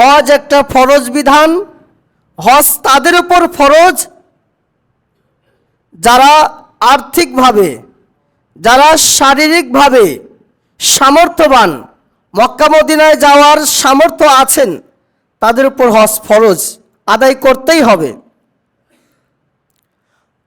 হজ একটা ফরজ বিধান, হজ তাদের উপর ফরজ। যারা আর্থিকভাবে, যারা শারীরিকভাবে সামর্থ্যবান, মক্কা মদিনায় যাওয়ার সামর্থ্য আছেন, তাদের উপর হজ ফরজ আদায় করতেই হবে।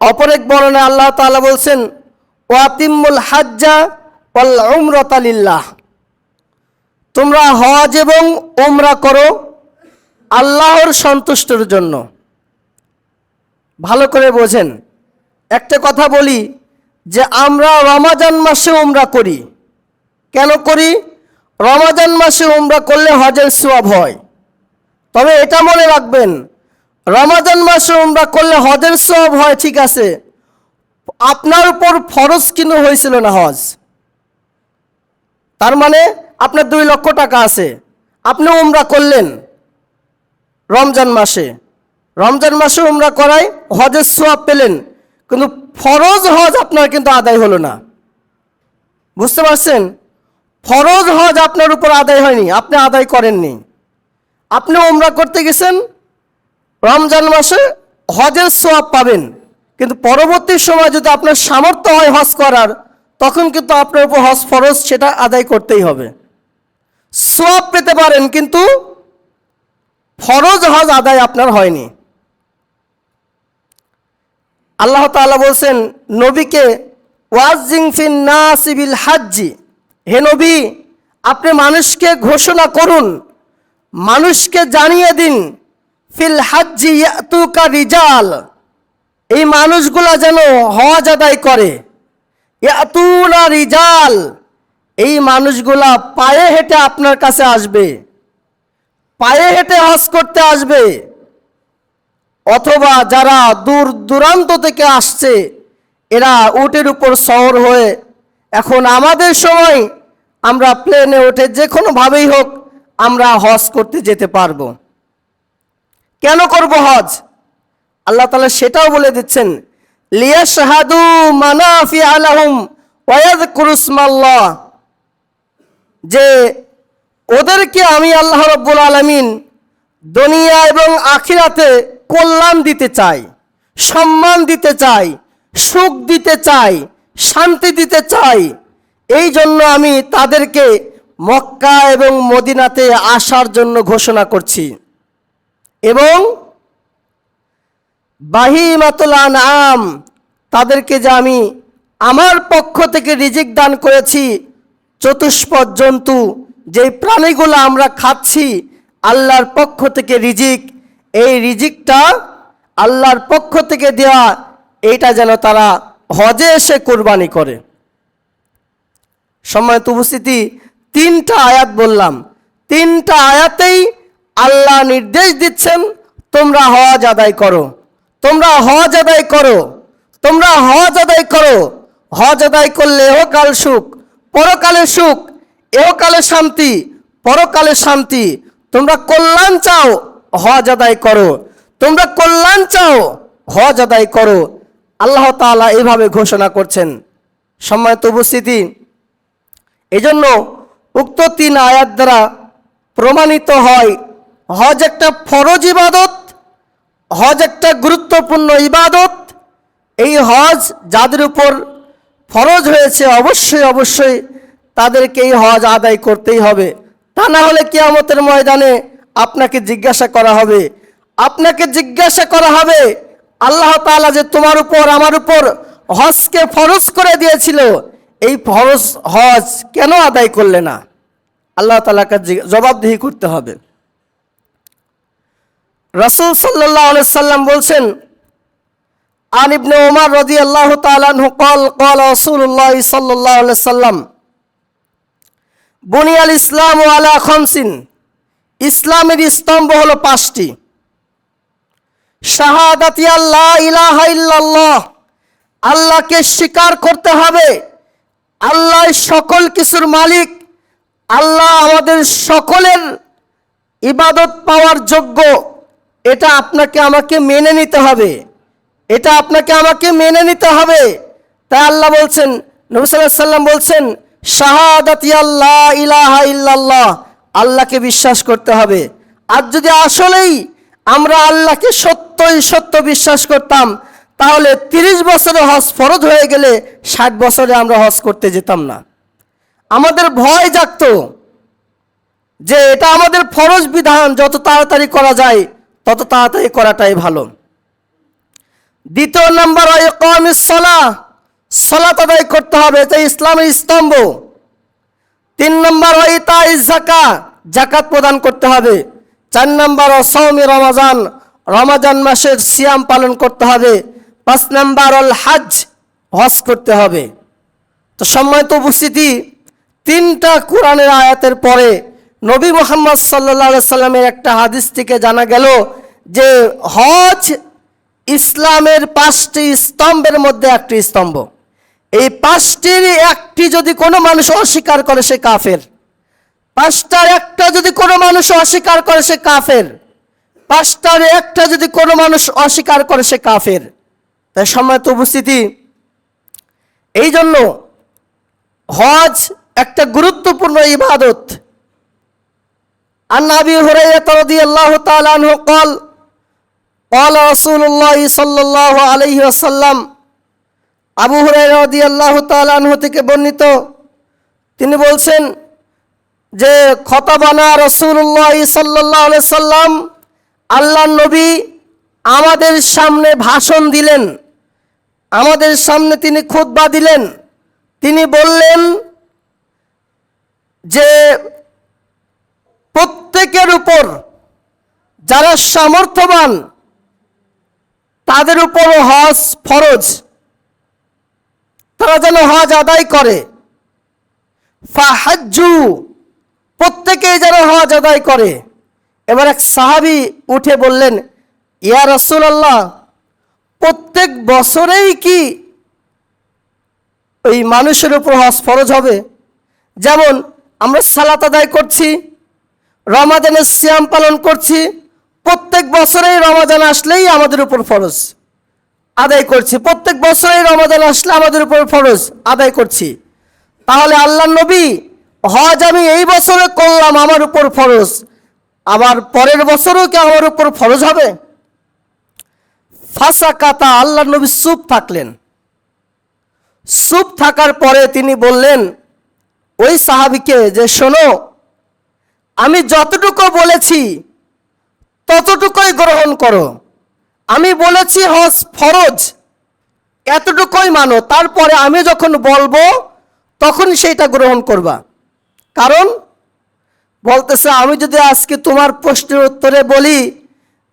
অপর এক বর্ণনায় আল্লাহ তাআলা বলছেন, ওয়াতিমুল হাজ্জা ওয়াল উমরতালিল্লাহ তোমরা হজ এবং ওমরা করো আল্লাহর সন্তুষ্টর জন্য। ভালো করে বোঝেন। একটা কথা বলি যে আমরা রমাজান মাসে ওমরা করি। কেন করি? রমাজান মাসে ওমরা করলে হজের সোয়াব হয়। তবে এটা মনে রাখবেন, রমাজান মাসে ওমরা করলে হজের সোয়াব হয়, ঠিক আছে। আপনার উপর ফরজ কিন্তু হয়েছিল না হজ। তার মানে আপনার দুই লক্ষ টাকা আছে। আপনি উমরা করলেন রমজান মাসে। রমজান মাসে উমরা করায় হজের সোয়াব পেলেন, কিন্তু ফরজ হজ আপনার কিন্তু আদায় হলো না। বুঝতে পারছেন? ফরজ হজ আপনার উপর আদায় হয়নি, আপনি আদায় করেননি। আপনি উমরা করতে গেছেন, রমজান মাসে হজের সোয়াব পাবেন, কিন্তু পরবর্তী সময় যদি আপনার সামর্থ্য হয় হজ করার, তখন কিন্তু আপনার উপর হজ ফরজ, সেটা আদায় করতেই হবে। সোয়াব পেতে পারেন, কিন্তু ফরজ হজ আদায় আপনার হয়নি। আল্লাহ তাআলা বলছেন, নবীকে ওয়াজিং ফিন নাসিবিল হাজ্জি। হে নবী, আপনি মানুষকে ঘোষণা করুন, মানুষকে জানিয়ে দিন, ফিল হাজ্জি ইয়াতুকা রিজাল। এই মানুষগুলা যেন হজ আদায় করে। ইয়াতুনা রিজাল। এই মানুষগুলা পায়ে হেঁটে আপনার কাছে আসবে। পায়ে হেঁটে হজ করতে আসবে। অথবা যারা দূর দূরান্ত থেকে আসছে, এরা উটের উপর শহর হয়ে এখন আমাদের সময় আমরা প্লেনে উঠে যে কোনোভাবেই হোক আমরা হজ করতে যেতে পারব। কেন করব হজ? আল্লাহ তালা সেটাও বলে দিচ্ছেন লিয়া শাহাদু মানাফি আলাহুম ওয়াদ কুরুসমাল্লাহ যে ওদেরকে আমি আল্লাহ রব্বুল আলমিন দুনিয়া এবং আখিরাতে কল্যাণ দিতে চাই, সম্মান দিতে চাই, সুখ দিতে চাই, শান্তি দিতে চাই, এই জন্য আমি তাদেরকে মক্কা এবং মদিনাতে আসার জন্য ঘোষণা করছি। এবং বাহিমাতুল আম তাদেরকে যে আমি আমার পক্ষ থেকে রিজিক দান করেছি চতুষ্পদ জন্তু, যেই প্রাণীগুলো আমরা খাচ্ছি, আল্লাহর পক্ষ থেকে রিজিক। এই রিজিকটা আল্লাহর পক্ষ থেকে দেওয়া এইটা যেন তারা হজে এসে কোরবানি করে। সম্মানিত উপস্থিতি, তিনটা আয়াত বললাম। তিনটা আয়াতেই আল্লাহ নির্দেশ দিচ্ছেন, তোমরা হজ আদায় করো। তোমরা হজ আদায় করো। তোমরা হজ আদায় করো। হজ আদায় করলে এহকাল সুখ। পরকালে সুখ এহকালে শান্তি পরকালে শান্তি। তোমরা কল্যাণ চাও হজ আদায় করো। তোমরা কল্যাণ চাও হজ আদায় করো। আল্লাহ তাআলা এইভাবে ঘোষণা করছেন। সম্মানিত উপস্থিতি, এজন্য উক্ত তিন আয়াত দ্বারা প্রমাণিত হয়, হজ একটা ফরজ ইবাদত, হজ একটা গুরুত্বপূর্ণ ইবাদত। এই হজ যাদের উপর ফরজ হয়েছে, অবশ্যই অবশ্যই তাদেরকে এই হজ আদায় করতেই হবে। তা না হলে কিয়ামতের ময়দানে আপনাকে জিজ্ঞাসা করা হবে। আপনাকে জিজ্ঞাসা করা হবে, আল্লাহ তাআলা যে তোমার উপর, আমার উপর হজকে ফরজ করে দিয়েছিল, এই ফরজ, হজ কেন আদায় করলে না? আল্লাহ তালাকে জবাবদিহি করতে হবে। রাসূল আলাইহি সাল্লাম বলছেন আন ইবনে ওমর রাদিয়াল্লাহু তাআলা আনহু قال قال رسول الله صلى الله عليه وسلم বুনিয়াল ইসলাম আলা খমসিন ইসলামের স্তম্ভ হলো পাঁচটি শাহাদাতি আল্লাহ ইলাহা ইল্লাল্লাহ আল্লাহকে স্বীকার করতে হবে আল্লাহ সকল কিছুর মালিক আল্লাহ আমাদের সকলের ইবাদত পাওয়ার যোগ্য এটা আপনাকে আমাকে মেনে নিতে হবে এটা আপনাকে আমাকে মেনে নিতে হবে। তাই আল্লাহ বলছেন, নবী সাল্লাল্লাহু আলাইহি সাল্লাম বলছেন, শাহাদাতি আল্লাহ ইলাহা ইল্লাল্লাহ আল্লাহকে বিশ্বাস করতে হবে। আর যদি আসলেই আমরা আল্লাহকে সত্যই সত্য বিশ্বাস করতাম, তাহলে তিরিশ বছরে হজ ফরজ হয়ে গেলে ষাট বছরে আমরা হজ করতে যেতাম না। আমাদের ভয় জাগতো যে এটা আমাদের ফরজ বিধান, যত তাড়াতাড়ি করা যায়, তত তাড়াতাড়ি করাটাই ভালো। দ্বিতীয় নাম্বার সলা সলাত আদায় করতে হবে, এটা ইসলামের স্তম্ভ। তিন নম্বর হয় ইতা জাকা জাকাত প্রদান করতে হবে। চার নম্বর সৌমি রমাজান রমাজান মাসের সিয়াম পালন করতে হবে। পাঁচ নম্বর অল হাজ, হজ করতে হবে। তো সম্মানিত উপস্থিতি, তিনটা কোরআনের আয়াতের পরে নবী মোহাম্মদ সাল্লা সাল্লামের একটা হাদিস থেকে জানা গেল যে হজ ইসলামের পাঁচটি স্তম্ভের মধ্যে একটি স্তম্ভ। এই পাঁচটির একটি যদি কোনো মানুষ অস্বীকার করে, সে কাফের। পাঁচটার একটা যদি কোনো মানুষ অস্বীকার করে, সে কাফের। পাঁচটার একটা যদি কোনো মানুষ অস্বীকার করে, সে কাফের। তাই সম্মানিত উপস্থিতি এই জন্য হজ একটা গুরুত্বপূর্ণ ইবাদত। আন্নাবি হরাইয়া তারদি আল্লাহ তালানহ কল قال قال رسول الله صلى الله عليه وسلم আবু হুরায়রা রাদিয়াল্লাহু তাআলা আনহু থেকে বর্ণিত তিনি বলছেন যে খতাবানা রসুল্লাহ সাল্লাহ সাল্লাম আল্লাহ নবী আমাদের সামনে ভাষণ দিলেন আমাদের সামনে তিনি খুতবা দিলেন তিনি বললেন যে প্রত্যেকের উপর যারা সামর্থ্যবান তাদের উপর হজ ফরজ। তারা যেন হজ আদায় করে। ফাহাজ্জু, প্রত্যেকেই যেন হজ আদায় করে। এবার এক সাহাবি উঠে বললেন, ইয়া রাসূলুল্লাহ, প্রত্যেক বছরেই কি ওই মানুষের উপর হজ ফরজ হবে? যেমন আমরা সালাত আদায় করছি, রমাদানের শ্যাম পালন করছি প্রত্যেক বছরেই রমাদান আসলেই আমাদের উপর ফরজ। আদায় করছি। প্রত্যেক বছরেই রমাদান আসলে আমাদের উপর ফরজ। আদায় করছি। তাহলে আল্লাহ নবী, হজ আমি এই বছরে করলাম আমার উপর ফরজ। আবার পরের বছরও কি আমার উপর ফরজ হবে? ফাঁসা কাতা আল্লাহ নবী চুপ থাকলেন। চুপ থাকার পরে তিনি বললেন, ওই সাহাবিকে যে শোনো, আমি যতটুকু বলেছি ততটুকুই গ্রহণ করো। আমি বলেছি, হজ ফরজ। এতটুকুই মানো, তারপরে আমি যখন বলব, তখন সেইটা গ্রহণ করবা। কারণ, বলতেছে, আমি যদি আজকে তোমার প্রশ্নের উত্তরে বলি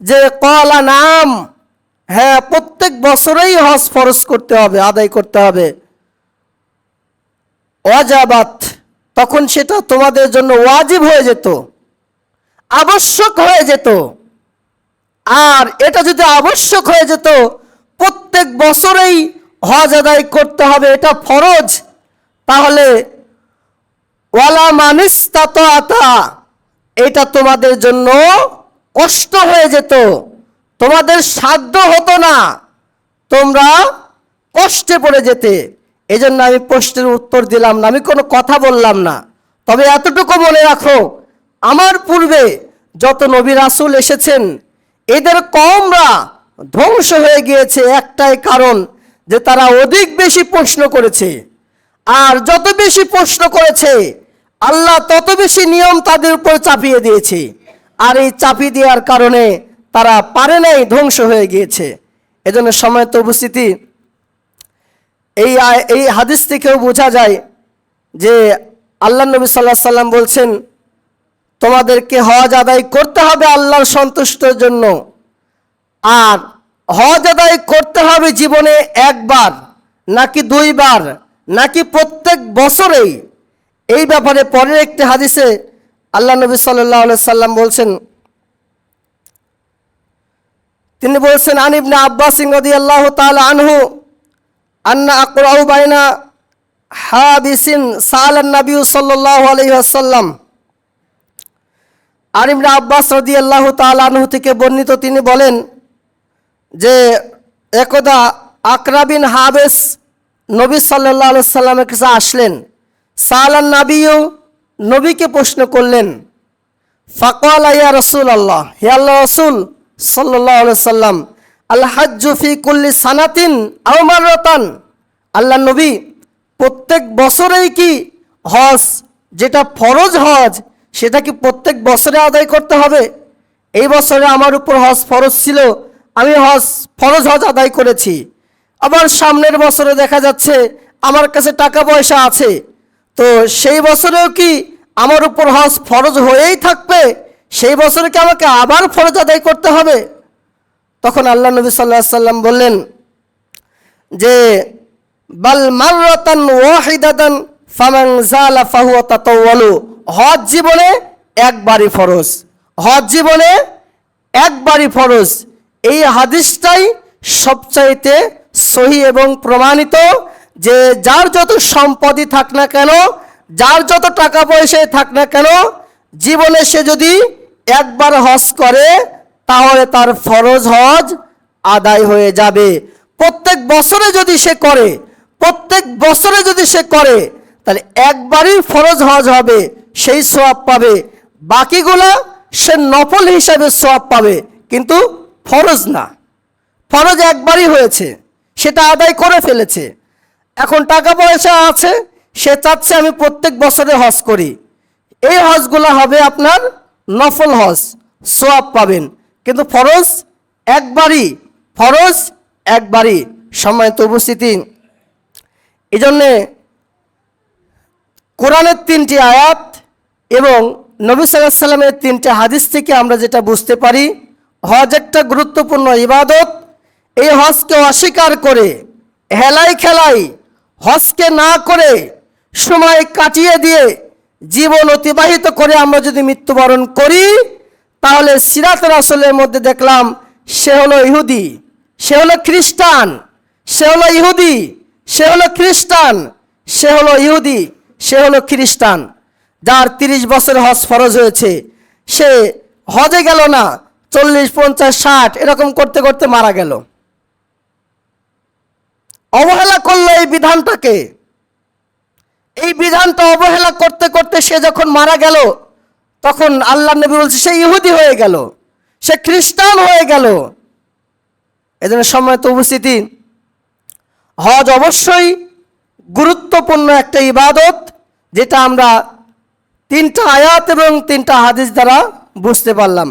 যে, কলা নাম হ্যাঁ প্রত্যেক বছরেই হজ ফরজ করতে হবে, আদায় করতে হবে। অজাবাত, তখন সেটা তোমাদের জন্য ওয়াজিব হয়ে যেত, আবশ্যক হয়ে যেত। আর এটা যদি আবশ্যক হয়ে যেত, প্রত্যেক বছরেই হজ আদায় করতে হবে, এটা ফরজ। তাহলে, ওয়ালা মানিস আতা এটা তোমাদের জন্য কষ্ট হয়ে যেত। তোমাদের সাধ্য হতো না, তোমরা কষ্টে পড়ে যেতে। এই জন্য আমি প্রশ্নের উত্তর দিলাম না, আমি কোনো কথা বললাম না। তবে এতটুকু মনে রাখো, আমার পূর্বে যত নবী রাসুল এসেছেন এদের কমরা ধ্বংস হয়ে গিয়েছে একটাই কারণ যে তারা অধিক বেশি প্রশ্ন করেছে। আর যত বেশি প্রশ্ন করেছে, আল্লাহ তত বেশি নিয়ম তাদের উপর চাপিয়ে দিয়েছে। আর এই চাপিয়ে দেওয়ার কারণে তারা পারে নাই ধ্বংস হয়ে গিয়েছে। এজন্য সময় তো উপস্থিতি। এই এই হাদিস থেকেও বোঝা যায় যে আল্লাহ নবী সাল্লাহ সাল্লাম বলছেন তোমাদেরকে হজ আদায় করতে হবে আল্লাহর সন্তুষ্টর জন্য। আর হজ আদায় করতে হবে জীবনে একবার, নাকি দুইবার, নাকি প্রত্যেক বছরেই। এই ব্যাপারে পরের একটি হাদিসে আল্লাহ নবী সাল্লাহ সাল্লাম বলছেন, তিনি বলছেন আনিবনা আব্বাস সিং রদি আল্লাহ তাআলা আনহু, আন্না আকরাউ বাইনা হাবিসিন সালান নবী সাল্লাল্লাহু আলাইহি ওয়াসাল্লাম। আর ইবনে আব্বাস রাদিয়াল্লাহু তাআলা আনহু থেকে বর্ণিত তিনি বলেন যে একদা আকরাবিন হাবেস নবী আলাইহি সাল্লামের কাছে আসলেন। সালান নবীও নবীকে প্রশ্ন করলেন, ফাকাল ইয়া রসুল আল্লাহ হে আল্লাহ রসুল সাল্লাহ সাল্লাম আল্লাহ কুল্লি সানাতিন আউমার রতান আল্লাহ নবী, প্রত্যেক বছরেই কি হজ, যেটা ফরজ হজ সেটা কি প্রত্যেক বছরে আদায় করতে হবে। এই বছরে আমার উপর হজ ফরজ ছিল। আমি হজ ফরজ হজ আদায় করেছি। আবার সামনের বছরে দেখা যাচ্ছে আমার কাছে টাকা পয়সা আছে। তো সেই বছরেও কি আমার উপর হজ ফরজ হয়েই থাকবে? সেই বছরে কি আমাকে আবার ফরজ আদায় করতে হবে? তখন আল্লাহ নবী সাল্লাহ সাল্লাম বললেন যে, বাল মাররাতান ওয়াহিদাতান ফামান জালা ফাহুয়া তাতাওয়ালু। হজ জীবনে একবারই ফরজ। হজ জীবনে একবারই ফরজ। এই হাদিসটাই সবচাইতে সহি এবং প্রমাণিত যে যার যত সম্পদই থাক না কেন, যার যত টাকা পয়সায় থাক না কেন, জীবনে সে যদি একবার হজ করে, তাহলে তার ফরজ হজ আদায় হয়ে যাবে। প্রত্যেক বছরে যদি সে করে, প্রত্যেক বছরে যদি সে করে, তাহলে একবারই ফরজ হজ হবে। সেই সোয়াব পাবে। বাকিগুলো সে নফল হিসাবে সোয়াব পাবে, কিন্তু ফরজ না। ফরজ একবারই হয়েছে, সেটা আদায় করে ফেলেছে। এখন টাকা পয়সা আছে, সে চাচ্ছে আমি প্রত্যেক বছরে হজ করি। এই হজগুলো হবে আপনার নফল হজ সোয়াব পাবেন। কিন্তু ফরজ একবারই ফরজ একবারই। সময় সম্মানিত উপস্থিতি এই জন্যে কোরআনের তিনটি আয়াত এবং নবী সাল্লাহ সাল্লামের তিনটে হাদিস থেকে আমরা যেটা বুঝতে পারি, হজ একটা গুরুত্বপূর্ণ ইবাদত। এই হজকে অস্বীকার করে, হেলাই খেলাই, হজকে না করে সময় কাটিয়ে দিয়ে জীবন অতিবাহিত করে আমরা যদি মৃত্যুবরণ করি, তাহলে সিরাত রাসলের মধ্যে দেখলাম সে হলো ইহুদি, সে হলো খ্রিস্টান, সে হলো ইহুদি, সে হলো খ্রিস্টান, সে হলো ইহুদি, সে হলো খ্রিস্টান। যার তিরিশ বছর হজ ফরজ হয়েছে, সে হজে গেল না, চল্লিশ, পঞ্চাশ, ষাট, এরকম করতে করতে মারা গেল। অবহেলা করল এই বিধানটাকে। এই বিধানটা অবহেলা করতে করতে সে যখন মারা গেল, তখন আল্লাহ নবী বলছে, সে ইহুদি হয়ে গেল, সে খ্রিস্টান হয়ে গেল। এজন্য সময় তো উপস্থিতি, হজ অবশ্যই গুরুত্বপূর্ণ একটা ইবাদত, যেটা আমরা তিনটা আয়াত এবং তিনটা হাদিস দ্বারা বুঝতে পারলাম।